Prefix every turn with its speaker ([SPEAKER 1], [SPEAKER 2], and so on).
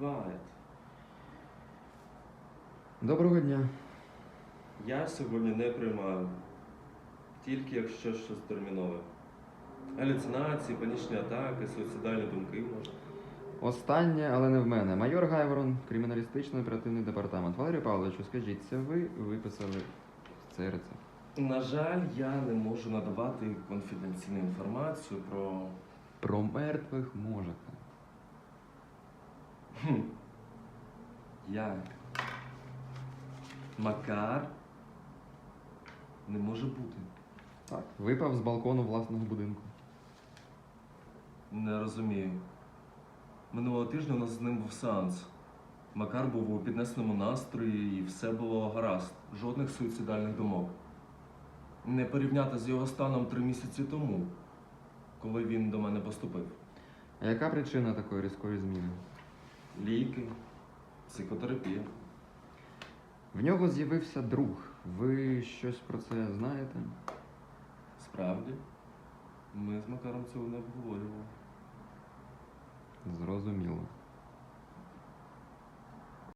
[SPEAKER 1] quiet.
[SPEAKER 2] Доброго дня.
[SPEAKER 1] Я сьогодні не приймаю. Тільки якщо щось термінове. Галюцинації, панічні атаки, суїцидальні думки може.
[SPEAKER 2] Останнє, але не в мене. Майор Гайворон, криміналістичний оперативний департамент. Валерій Павловичу, скажіть, це ви виписали цей рецепт?
[SPEAKER 1] На жаль, я не можу надавати конфіденційну інформацію про.
[SPEAKER 2] Про мертвих можете.
[SPEAKER 1] Як? Макар? Не може бути.
[SPEAKER 2] Так. Випав з балкону власного будинку.
[SPEAKER 1] Не розумію. Минулого тижня у нас з ним був сеанс. Макар був у піднесеному настрої і все було гаразд. Жодних суїцидальних думок. Не порівняти з його станом три місяці тому, коли він до мене поступив.
[SPEAKER 2] А яка причина такої різкої зміни?
[SPEAKER 1] Ліки, психотерапія.
[SPEAKER 2] В нього з'явився друг. Ви щось про це знаєте?
[SPEAKER 1] Справді, ми з Макаром цього не обговорювали.
[SPEAKER 2] Зрозуміло.